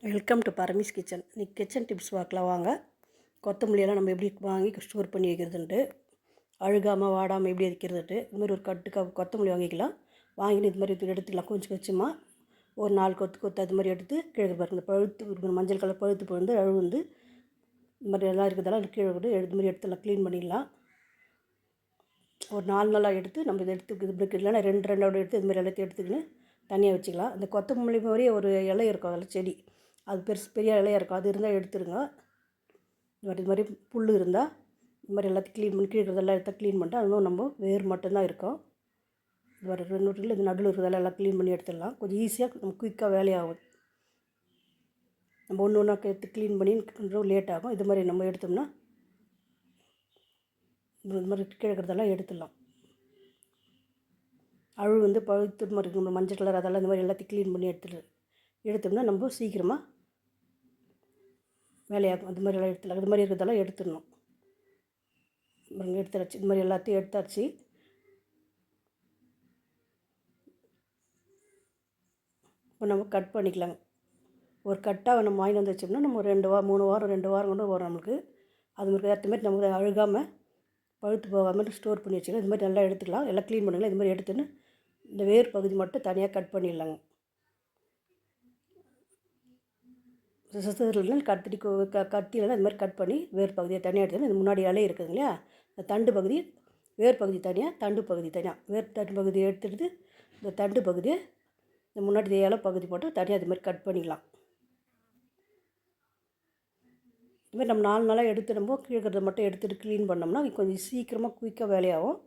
Welcome to பரமிஸ் kitchen இன்றைக்கி kitchen tips பார்க்கலாம் வாங்க. கொத்தமல்லியெல்லாம் நம்ம எப்படி வாங்கி ஸ்டோர் பண்ணி வைக்கிறதுன்ட்டு அழுகாமல் வாடாமல் எப்படி வைக்கிறதுட்டு இது மாதிரி ஒரு கட்டு கொத்தமல்லி வாங்கிக்கலாம். வாங்கினு இது மாதிரி எடுத்துக்கலாம் கொஞ்சம் கொஞ்சமாக ஒரு நாலு கொத்து கொத்து அது மாதிரி எடுத்து கீழே பாருங்க இந்த பழுத்து மஞ்சள் கலர் பழுத்து பழுந்து அழுகு வந்து இந்த மாதிரி எல்லாம் இருக்கிறதெல்லாம் கீழே விட்டு எடுத்து மாதிரி எடுத்துலாம் க்ளீன் பண்ணிடலாம். ஒரு நாலு நாளாக எடுத்து நம்ம இதை எடுத்து இது மாதிரி இல்லைன்னா ரெண்டு ரெண்டோட எடுத்து இது மாதிரி எல்லாத்தையும் எடுத்துக்கின்னு தனியாக வச்சுக்கலாம். இந்த கொத்தமல்லி மாதிரியே ஒரு இலை இருக்கும் அதில் செடி. அது பெருசு பெரிய இலையாக இருக்கும். அது இருந்தால் எடுத்துருங்க. இது மாதிரி இது மாதிரி புல் இருந்தால் இந்த மாதிரி எல்லாத்தையும் க்ளீன் பண்ணி கீழே இருக்கிறதெல்லாம் க்ளீன் பண்ணிட்டு அதுவும் நம்ம வேர் மட்டும்தான் இருக்கும். இது மாதிரி ரெண்டு இல்லை இது நடுவில் இருக்கிறதெல்லாம் எல்லாம் க்ளீன் பண்ணி எடுத்துடலாம். கொஞ்சம் ஈஸியாக நம்ம குயிக்காக வேலையாகும் நம்ம ஒன்று ஒன்றா எடுத்து க்ளீன் பண்ணி கொஞ்சம் லேட் ஆகும். இது மாதிரி நம்ம எடுத்தோம்னா இது மாதிரி கீழே இருக்கிறதெல்லாம் எடுத்துடலாம். அழு வந்து பழுத்து மாதிரி மஞ்சள் கலர் அதெல்லாம் இந்த மாதிரி எல்லாத்தையும் க்ளீன் பண்ணி எடுத்துட்டு எடுத்தோம்னா நம்ம சீக்கிரமாக வேலையாகும். அது மாதிரி எல்லாம் எடுத்துடலாம். இது மாதிரி இருக்கிறதெல்லாம் எடுத்துடணும். பாருங்க எடுத்தாச்சு. இது மாதிரி எல்லாத்தையும் எடுத்தாச்சு. இப்போ நம்ம கட் பண்ணிக்கலாங்க. ஒரு கட்டாக நம்ம வாங்கி வந்து வச்சோம்னா நம்ம ரெண்டு வாரம் மூணு வாரம் ரெண்டு வாரம் கொண்டு வரும் நம்மளுக்கு. அது மாதிரி ஏற்ற மாதிரி நமக்கு அழுகாமல் பழுத்து போகாமல் ஸ்டோர் பண்ணி வச்சுக்கலாம். இது மாதிரி நல்லா எடுத்துக்கலாம். எல்லாம் க்ளீன் பண்ணிக்கலாம். இது மாதிரி எடுத்துன்னு இந்த வேர் பகுதி மட்டும் தனியாக கட் பண்ணிடலாங்க. சிசரில் கத்திரி க கத்தியில் இது மாதிரி கட் பண்ணி வேர் பகுதியை தனியாக எடுத்து இது முன்னாடி இலை இருக்குதுங்க இல்லையா? இந்த தண்டு பகுதி வேர் பகுதி தனியாக தண்டு பகுதி தனியாக வேர் தண்டு பகுதியை எடுத்துகிட்டு இந்த தண்டு பகுதியை இந்த முன்னாடி இலை பகுதி போட்டு தனியாக இது மாதிரி கட் பண்ணிக்கலாம். இதுமாதிரி நம்ம நாலு நாளாக எடுத்துடும்போ கீழ்கிறத மட்டும் எடுத்துகிட்டு க்ளீன் பண்ணோம்னா கொஞ்சம் சீக்கிரமாக குயிக்காக வேலையாகும்.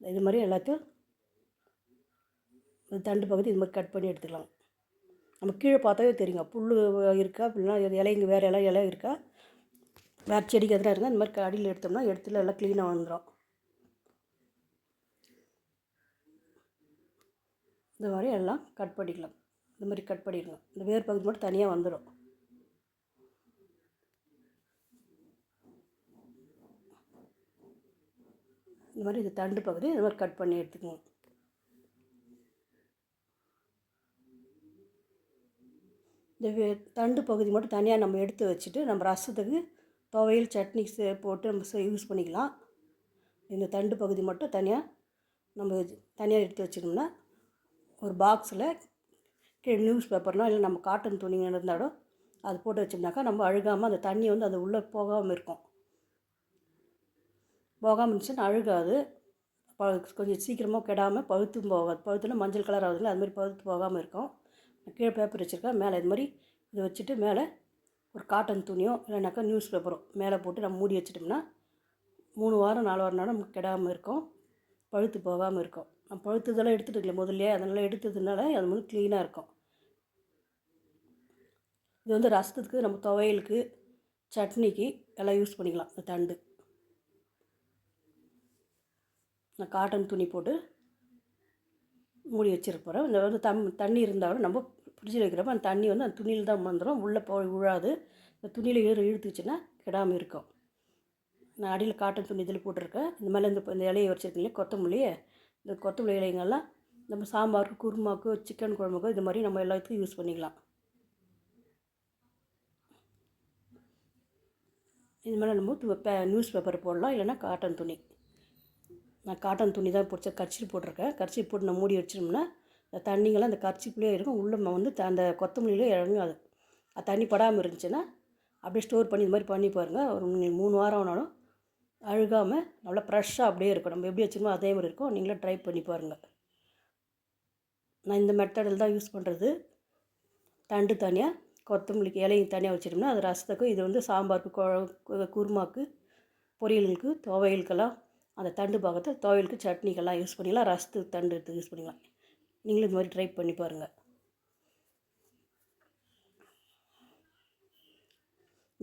இது மாதிரி எல்லாத்தையும் தண்டு பகுதி இது மாதிரி கட் பண்ணி எடுத்துக்கலாம். நம்ம கீழே பார்த்தாவே தெரியுங்க புல் இருக்கா அப்படின்னா இலைங்க வேறு இலை இலை இருக்கா? வேறு செடிக்கு எதிராக இருந்தால் இந்த மாதிரி அடியில் எடுத்தோம்னா எடுத்துல எல்லாம் க்ளீனாக வந்துடும் இந்த மாதிரி எல்லாம் கட் பண்ணிக்கலாம். இந்த மாதிரி கட் பண்ணிடலாம் இந்த வேர் பகுதி மட்டும் தனியாக வந்துடும் இந்த மாதிரி இது தண்டு பகுதி இந்த மாதிரி கட் பண்ணி எடுத்துக்கணும். இந்த தண்டு பகுதி மட்டும் தனியாக நம்ம எடுத்து வச்சுட்டு நம்ம ரசத்துக்கு துவையல் சட்னி போட்டு நம்ம யூஸ் பண்ணிக்கலாம். இந்த தண்டு பகுதி மட்டும் தனியாக நம்ம தனியாக எடுத்து வச்சுக்கணும்னா ஒரு பாக்ஸில் கீழே நியூஸ் பேப்பர்னால் இல்லை நம்ம காட்டன் துணிங்க இருந்தாலும் அது போட்டு வச்சோம்னாக்கா நம்ம அழுகாமல் அந்த தண்ணி வந்து அது உள்ளே போகாமல் இருக்கும். போகாமல் இருந்துச்சுன்னா அழுகாது. ப கொஞ்சம் சீக்கிரமாக கெடாமல் பழுத்தும் போகாது. பழுத்துனா மஞ்சள் கலர் ஆகுதுங்களா அதுமாதிரி பழுத்து போகாமல் இருக்கும். கீழே பேப்பர் வச்சுருக்கேன் மேலே இது மாதிரி இதை வச்சுட்டு மேலே ஒரு காட்டன் துணியோ இல்லைனாக்கா நியூஸ் பேப்பரோ மேலே போட்டு நம்ம மூடி வச்சிட்டோம்னா மூணு வாரம் நாலு வாரம் நாளும் கெடாமல் இருக்கும் பழுத்து போகாமல் இருக்கும். நம்ம பழுத்ததெல்லாம் எடுத்துட்டு முதல்லையே அதனால் எடுத்ததுனால அது வந்து க்ளீனாக இருக்கும். இது வந்து ரசத்துக்கு நம்ம துவையலுக்கு சட்னிக்கு எல்லாம் யூஸ் பண்ணிக்கலாம் இந்த தண்டு. நான் காட்டன் துணி போட்டு மூடி வச்சிருப்போம். இந்த வந்து தம் தண்ணி இருந்தாலும் நம்ம ஃப்ரிட்ஜில் வைக்கிறப்ப அந்த தண்ணி வந்து அந்த துணியில் தான் வந்துடும் உள்ளே போய் விழாது இந்த துணியில் இழு இழுத்துச்சுன்னா கெடாமல் இருக்கும். நான் அடியில் காட்டன் துணி இதில் போட்டிருக்கேன். இந்த மேலே இந்த இந்த இலையை வச்சுருக்கீங்களே கொத்தமல்லியே இந்த கொத்தமல்லி இலைங்கெல்லாம் நம்ம சாம்பாருக்கு குருமாக்கு சிக்கன் குழம்புக்கு இது மாதிரி நம்ம எல்லாத்துக்கும் யூஸ் பண்ணிக்கலாம். இது மேலே நம்ம பே நியூஸ் பேப்பர் போடலாம். இல்லைன்னா காட்டன் துணி. நான் காட்டன் துணி தான் பிடிச்ச கர்ச்சி போட்டிருக்கேன். கர்ச்சி போட்டு நான் மூடி வச்சிட்டோம்னா அந்த தண்ணிங்கெல்லாம் அந்த கர்ச்சிக்குள்ளேயே இருக்கும். உள்ளே வந்து அந்த கொத்தமல்லியிலே இறங்காது. அது தண்ணி படாமல் இருந்துச்சுன்னா அப்படியே ஸ்டோர் பண்ணி இது மாதிரி பண்ணி பாருங்கள் ஒரு மூணு வாரம் ஆனாலும் அழுகாமல் நல்லா ஃப்ரெஷ்ஷாக அப்படியே இருக்கும். நம்ம எப்படி வச்சுருமோ அதே மாதிரி இருக்கும். நீங்களே ட்ரை பண்ணி பாருங்கள் நான் இந்த மெத்தடில் தான் யூஸ் பண்ணுறது தண்டு தனியாக கொத்தமல்லிக்கு இலையும் தனியாக வச்சிட்டோம்னா அது ரசத்துக்கும் இது வந்து சாம்பாருக்கு குருமாக்கு பொரியலுக்கு துவையலுக்கெல்லாம் அந்த தண்டு பாகத்தை துவையலுக்கு சட்னிக்கெல்லாம் யூஸ் பண்ணிக்கலாம் ரசத்து தண்டு எடுத்து யூஸ் பண்ணிக்கலாம். நீங்களும் இது மாதிரி ட்ரை பண்ணி பாருங்கள்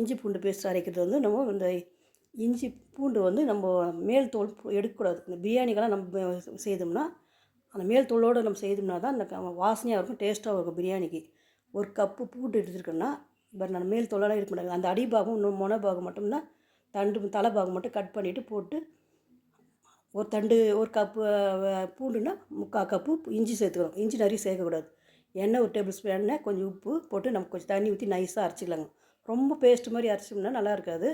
இஞ்சி பூண்டு பேஸ்ட் அரைக்கிறது வந்து நம்ம இந்த இஞ்சி பூண்டு வந்து நம்ம மேல் தோல் எடுக்கக்கூடாது. இந்த பிரியாணிக்கெல்லாம் நம்ம செய்தோம்னா அந்த மேல் தோலோடு நம்ம செய்தோம்னா தான் அந்த வாசனையாக இருக்கும் டேஸ்ட்டாகவும் இருக்கும் பிரியாணிக்கு. ஒரு கப்பு பூண்டு எடுத்துருக்கோன்னா இப்போ நான் மேல் தோலெல்லாம் இருக்க மாட்டாங்க. அந்த அடிபாகம் இன்னும் மொன பாகம் மட்டும்தான் தண்டு தலை பாகம் மட்டும் கட் பண்ணிவிட்டு போட்டு ஒரு தண்டு ஒரு கப்பு பூண்டுன்னா முக்கால் கப்பு இஞ்சி சேர்த்துக்கணும். இஞ்சி நிறைய சேர்க்கக்கூடாது. எண்ணெய் ஒரு டேபிள் ஸ்பூன் எண்ணெய் கொஞ்சம் உப்பு போட்டு நம்ம கொஞ்சம் தண்ணி ஊற்றி நைஸாக அரைச்சிக்கலாங்க. ரொம்ப பேஸ்ட் மாதிரி அரைச்சோம்னா நல்லா இருக்காது.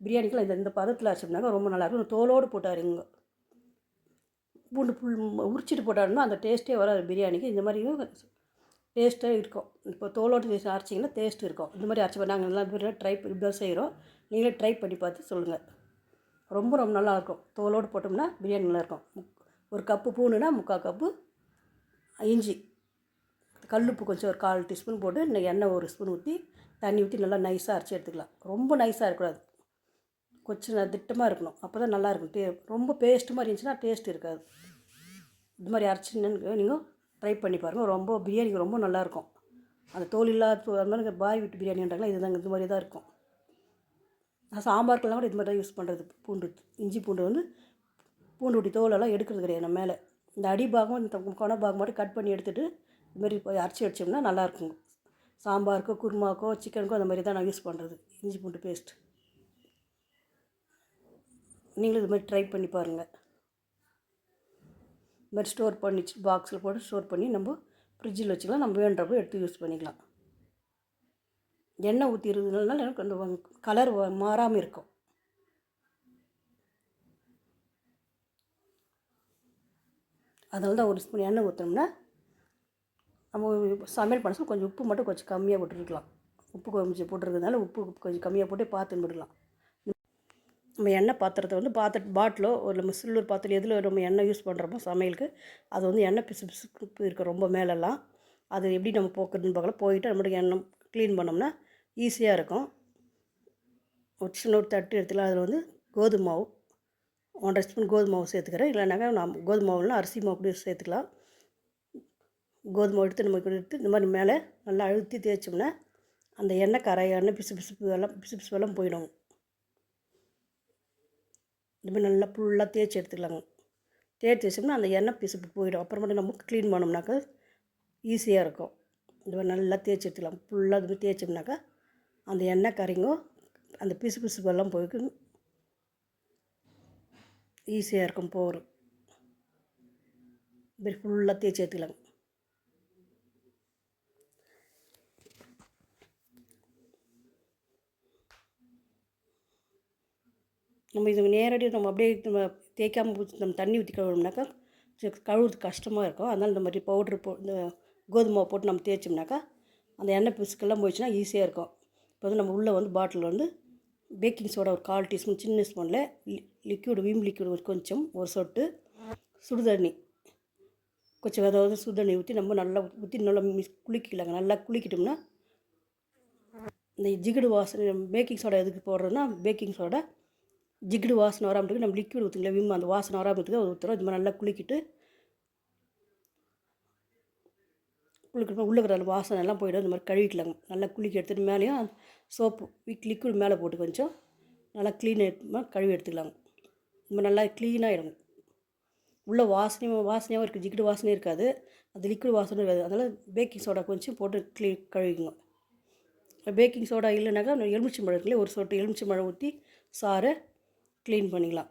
பிரியாணிக்கெலாம் இந்த இந்த பதத்தில் அரைச்சோம்னாக்கா ரொம்ப நல்லாயிருக்கும் தோலோடு போட்டாருங்க. பூண்டு புல் உரிச்சிட்டு போட்டாருன்னா அந்த டேஸ்ட்டே வராது பிரியாணிக்கு. இந்த மாதிரியும் டேஸ்ட்டாக இருக்கும். இப்போ தோலோடு அரைச்சிங்கன்னா டேஸ்ட் இருக்கும். இந்த மாதிரி அரைச்சி நாங்கள் நல்லா ட்ரை இப்படி தான் செய்கிறோம் நீங்களே ட்ரை பண்ணி பார்த்து சொல்லுங்கள் ரொம்ப ரொம்ப நல்லாயிருக்கும். தோலோடு போட்டோம்னா பிரியாணி நல்லாயிருக்கும். இருக்கும் ஒரு கப்பு பூண்டுனா முக்கால் கப்பு இஞ்சி. கல்லுப்பு கொஞ்சம் ஒரு கால் டீஸ்பூன் போட்டு இன்னும் எண்ணெய் ஒரு ஸ்பூன் ஊற்றி தண்ணி ஊற்றி நல்லா நைஸாக அரைச்சி எடுத்துக்கலாம். ரொம்ப நைஸாக இருக்கக்கூடாது. கொஞ்சம் திட்டமாக இருக்கணும். அப்போ தான் நல்லாயிருக்கும். டே ரொம்ப பேஸ்ட்டு மாதிரி இருந்துச்சுன்னா டேஸ்ட் இருக்காது. இது மாதிரி அரைச்சின்னு நீங்கள் ட்ரை பண்ணி பாருங்கள் ரொம்ப பிரியாணிக்கு ரொம்ப நல்லாயிருக்கும். அந்த தோல் இல்லாத மாதிரி பாய் விட்டு பிரியாணின்றாங்களா இதுதாங்க இது மாதிரி தான் இருக்கும். நான் சாம்பாருக்கெல்லாம் கூட இது மாதிரி தான் யூஸ் பண்ணுறது பூண்டு இஞ்சி பூண்டு வந்து பூண்டு ஊட்டி தோலெல்லாம் எடுக்கிறது கிடையாது நம்ம மேலே. இந்த அடிபாகம் இந்த கொண பாகம் மட்டும் கட் பண்ணி எடுத்துகிட்டு இது மாதிரி போய் அரைச்சி வச்சோம்னா நல்லாயிருக்கும் சாம்பாருக்கோ குருமாக்கோ சிக்கனுக்கோ அந்த மாதிரி தான் நான் யூஸ் பண்ணுறது இஞ்சி பூண்டு பேஸ்ட் நீங்களும் இது மாதிரி ட்ரை பண்ணி பாருங்கள் இது மாதிரி ஸ்டோர் பண்ணி பாக்ஸில் போட்டு ஸ்டோர் பண்ணி நம்ம ஃப்ரிட்ஜில் வச்சுக்கலாம். நம்ம வேண்டப்போ எடுத்து யூஸ் பண்ணிக்கலாம். எண்ணெய் ஊற்றி இருந்ததுனால எனக்கு அந்த கலர் மாறாமல் இருக்கும். அதனால தான் ஒரு ஸ்பூன் எண்ணெய் ஊற்றினோம்னா நம்ம சமையல் பண்ண கொஞ்சம் உப்பு மட்டும் கொஞ்சம் கம்மியாக போட்டுருக்கலாம். உப்பு கொஞ்சம் போட்டுருக்கிறதுனால உப்பு கொஞ்சம் கம்மியாக போட்டு பார்த்து விடலாம். நம்ம எண்ணெய் பாத்திரத்தை வந்து பாத்திர பாட்டிலோ ஒரு நம்ம சில்வர் பாத்திரம் எதில் நம்ம எண்ணெய் யூஸ் பண்ணுறோமோ சமையலுக்கு அது வந்து எண்ணெய் பிசு பிசு இருக்கும் ரொம்ப மேலெல்லாம். அது எப்படி நம்ம போக்குறதுன்னு பார்க்கலாம் போயிட்டு நம்மளுக்கு எண்ணெய் க்ளீன் பண்ணோம்னா ஈஸியாக இருக்கும். ஒரு சின்ன ஒரு தட்டு எடுத்துக்கலாம் அதில் வந்து கோதுமை மாவு ஒன்றரை ஸ்பூன் கோதுமை மாவு சேர்த்துக்கிறேன். இல்லைனாக்கா நான் கோதுமை மாவுலாம் அரிசி மாவு கூட சேர்த்துக்கலாம். கோதுமை எடுத்து நம்ம கூட எடுத்து இந்த மாதிரி மேலே நல்லா அழுத்தி தேய்ச்சோம்னா அந்த எண்ணெய் கரை எண்ணெய் பிசு பிசுப்பு எல்லாம் பிசு பிசு எல்லாம் போயிடும். இந்த மாதிரி நல்லா ஃபுல்லாக தேய்ச்சி எடுத்துக்கலாங்க தேய்ச்சி வச்சோம்னா அந்த எண்ணெய் பிசுப்பு போயிடும். அப்புறமேட்டு நம்ம க்ளீன் பண்ணோம்னாக்கா ஈஸியாக இருக்கும். இந்த மாதிரி நல்லா தேய்ச்சி எடுத்துக்கலாம். ஃபுல்லாக இது மாதிரி தேய்ச்சோம்னாக்கா அந்த எண்ணெய் கறிங்கோ அந்த பிசு பிசுப்பெல்லாம் போயிட்டு ஈஸியாக இருக்கும் போர் இப்படி ஃபுல்லாக தேய்ச்சி எடுத்துக்கலாங்க நம்ம இது நேரடியாக நம்ம அப்படியே நம்ம தேய்க்காமல் நம்ம தண்ணி ஊற்றி கழுவுனோம்னாக்கா கழுவுறது கஷ்டமாக இருக்கும். அதனால் இந்த மாதிரி பவுட்ரு போ இந்த கோதுமை போட்டு நம்ம தேய்ச்சோம்னாக்கா அந்த எண்ணெய் பிசுக்கெல்லாம் போயிடுச்சுன்னா ஈஸியாக இருக்கும். இப்போ வந்து நம்ம உள்ளே வந்து பாட்டில் வந்து பேக்கிங் சோடா ஒரு கால் டீஸ்பூன் சின்ன ஸ்பூனில் லிக்யூடு வீம் லிக்யூடு ஒரு கொஞ்சம் ஒரு சொட்டு சுடுதண்ணி. கொஞ்சம் அதாவது சுடுதண்ணி ஊற்றி நம்ம நல்லா ஊற்றி நல்லா மிஸ் குளிக்கலாங்க. நல்லா குளிக்கிட்டோம்னா இந்த ஜிகுடு வாசனை பேக்கிங் சோடா எதுக்கு போடுறோன்னா பேக்கிங் சோடா ஜிகுடு வாசனை வராமட்டுக்கு நம்ம லிக்யூடு ஊற்றுங்களா விம் அந்த வாசனை வராமட்டுக்கு அது ஊற்றுறோம் இது மாதிரி நல்லா குளிக்கிட்டு உள்ளுக்கு உள்ளே இருக்கிற வாசனை எல்லாம் போயிடும். இந்த மாதிரி கழுவிக்கலாங்க நல்லா குளிக்க எடுத்துகிட்டு மேலேயும் சோப்பு விக் லிக்விட் மேலே போட்டு கொஞ்சம் நல்லா க்ளீன் கழுவி எடுத்துக்கலாங்க. இந்த மாதிரி நல்லா க்ளீனாகிடும் உள்ள வாசனையும் வாசனையாகவும் இருக்குது ஜிகுடு வாசனையும் இருக்காது. அது லிக்விட் வாசனை இருக்காது. அதனால் பேக்கிங் சோடா கொஞ்சம் போட்டு க்ளீ கழுவிக்குங்க. பேக்கிங் சோடா இல்லைனாக்கா எலுமிச்சை மழை இருக்குல்ல ஒரு சொட்டு எலுமிச்சை மழை ஊற்றி சாரை க்ளீன் பண்ணிக்கலாம்.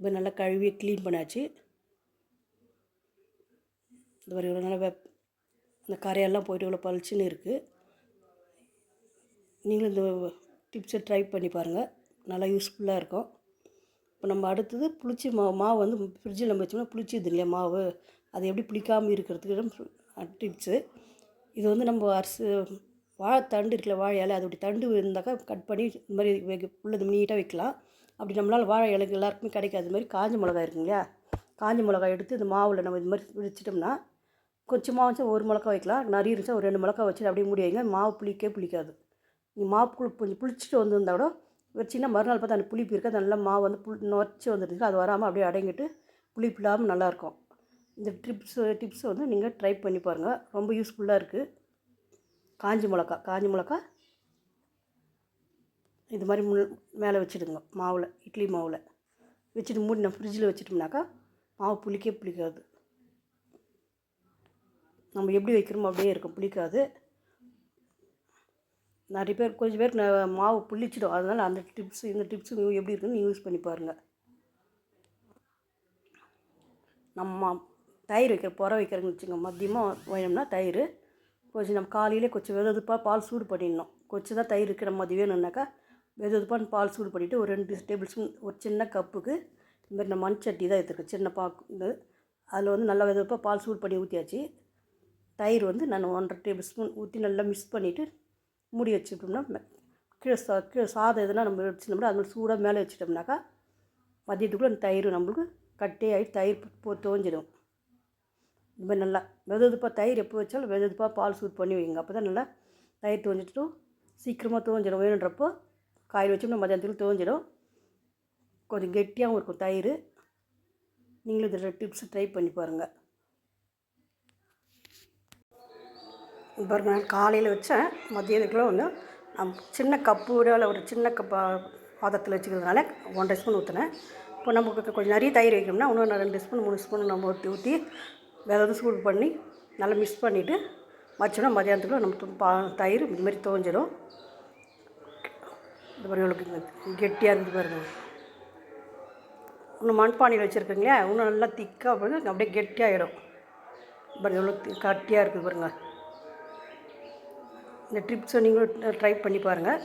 இப்போ நல்லா கழுவி க்ளீன் பண்ணாச்சு. இந்த மாதிரி இவ்வளோ நல்லா வெப் அந்த கரையெல்லாம் போயிட்டு இவ்வளோ பளிச்சுன்னு இருக்குது நீங்களும் இந்த டிப்ஸை ட்ரை பண்ணி பாருங்கள் நல்லா யூஸ்ஃபுல்லாக இருக்கும். இப்போ நம்ம அடுத்தது புளிச்சி மாவு மாவு வந்து ஃப்ரிட்ஜில் நம்ம வச்சோம்னா புளிச்சிது இல்லையா மாவு? அது எப்படி புளிக்காமல் இருக்கிறதுக்கு டிப்ஸு இது வந்து நம்ம அரிசி வாழைத்தண்டு இருக்குல்ல வாழை இலை அதோடைய தண்டு இருந்தாக்கா கட் பண்ணி இந்த மாதிரி வைக்க உள்ளது நீட்டாக வைக்கலாம். அப்படி நம்மளால் வாழை இலைக்கு எல்லாருக்குமே கிடைக்காது. இது மாதிரி காஞ்ச மிளகாய் இருக்குங்க இல்லையா? காஞ்ச மிளகாய் எடுத்து இந்த மாவில் நம்ம இது மாதிரி வச்சிட்டோம்னா கொஞ்சமாக வச்சு ஒரு மிளகா வைக்கலாம். நிறைய இருந்துச்சா ஒரு ரெண்டு மிளகா வச்சுட்டு அப்படியே மூடி வைங்க. மாவு புளிக்கே புளிக்காது. நீங்கள் மாவு புளி கொஞ்சம் புளிச்சிட்டு வந்திருந்தா கூட வச்சிங்கன்னா மறுநாள் பார்த்தா அந்த புளிப்பு இருக்குது நல்லா மாவு வந்து புளி நொச்சு வந்துருந்துச்சு அது வராமல் அப்படியே அடங்கிட்டு புளிப்பு இல்லாமல் நல்லாயிருக்கும். இந்த டிப்ஸ் டிப்ஸ் வந்து நீங்கள் ட்ரை பண்ணி பாருங்கள் ரொம்ப யூஸ்ஃபுல்லாக இருக்குது காஞ்சி மிளகா காஞ்சி மிளகா. இது மாதிரி முள் மேலே வச்சுடுங்க மாவில் இட்லி மாவில். வச்சுட்டு மூடி நம்ம ஃப்ரிட்ஜில் வச்சுட்டோம்னாக்கா மாவு புளிக்கே புளிக்காது. நம்ம எப்படி வைக்கிறோமோ அப்படியே இருக்கும். புளிக்காது. நிறைய பேர் கொஞ்சம் பேருக்கு மாவு புளிச்சிடும். அதனால் அந்த டிப்ஸ் இந்த டிப்ஸ் எப்படி இருக்குன்னு யூஸ் பண்ணி பாருங்கள் நம்ம தயிர் வைக்கிற புற வைக்கிறேன்னு வச்சுக்கோங்க. மதியமாக வேணும்னா தயிர். கொஞ்சம் நம்ம காலையிலே கொஞ்சம் வெதுப்பாக பால் சூடு பண்ணிடணும். கொஞ்சம் தான் தயிர் இருக்கிற மாதிரி வேணும்னாக்கா வெதுப்பாக பால் சூடு பண்ணிவிட்டு ஒரு ரெண்டு டேபிள் ஸ்பூன் ஒரு சின்ன கப்புக்கு இந்த நான் மண் சட்டி தான் எடுத்துருக்கேன். சின்ன பாக்கு அதில் வந்து நல்லா வெதுப்பாக பால் சூடு பண்ணி ஊற்றியாச்சு தயிர் வந்து நான் ஒன்றரை டேபிள் ஸ்பூன் ஊற்றி நல்லா மிக்ஸ் பண்ணிவிட்டு மூடி வச்சுட்டோம்னா கீழே சா கீழே சாதம் எதுனா நம்ம வச்சுட்டோம்னா அது மாதிரி சூடாக மேலே வச்சுட்டோம்னாக்கா மதியத்துக்குள்ளே அந்த தயிர் நம்மளுக்கு கட்டே ஆகி தயிர் போ தோஞ்சிடும். இந்த மாதிரி நல்லா வெதுப்பாக தயிர் எப்போ வச்சாலும் வெதுப்பாக பால் சூட் பண்ணி வைங்க. அப்போ தான் நல்லா தயிர் தோஞ்சிட்டும். சீக்கிரமாக தோஞ்சிடும். வேணுன்றப்போ காய் வச்சோம்னா மதியானத்துக்கு தோஞ்சிடும். கொஞ்சம் கெட்டியாகவும் இருக்கும் தயிர். நீங்களும் இதில் டிப்ஸ் ட்ரை பண்ணி பாருங்கள் பாருங்க நான் காலையில் வச்சேன். மதியத்துக்குள்ளே வந்து நான் சின்ன கப்பு விட ஒரு சின்ன கப்பா பாதத்தில் வச்சுக்கிறதுனால ஒன்றரை ஸ்பூன் ஊற்றினேன் இப்போ நமக்கு கொஞ்சம் நிறைய தயிர் வைக்கணும்னா இன்னும் ரெண்டு ஸ்பூன் மூணு ஸ்பூன் நம்ம ஊற்றி ஊற்றி வேறு சூடு பண்ணி நல்லா மிக்ஸ் பண்ணிவிட்டு வச்சோம்னா மதியானத்துக்குள்ள நம்ம பா தயிர் இதுமாதிரி துவஞ்சிடும் தோஞ்சிடும் இந்த மாதிரி உங்களுக்கு கெட்டியாக இருந்து பாருங்க. இன்னும் மண்பானையில் வச்சுருக்கீங்களே இன்னும் நல்லா திக்காக பாருங்க அப்படியே கெட்டியாகிடும் பாருங்க எவ்வளோ தி- கட்டியாக இருக்குது பாருங்கள் இந்த ட்ரிப் சொன்னீங்களோ ட்ரை பண்ணி பாருங்கள்.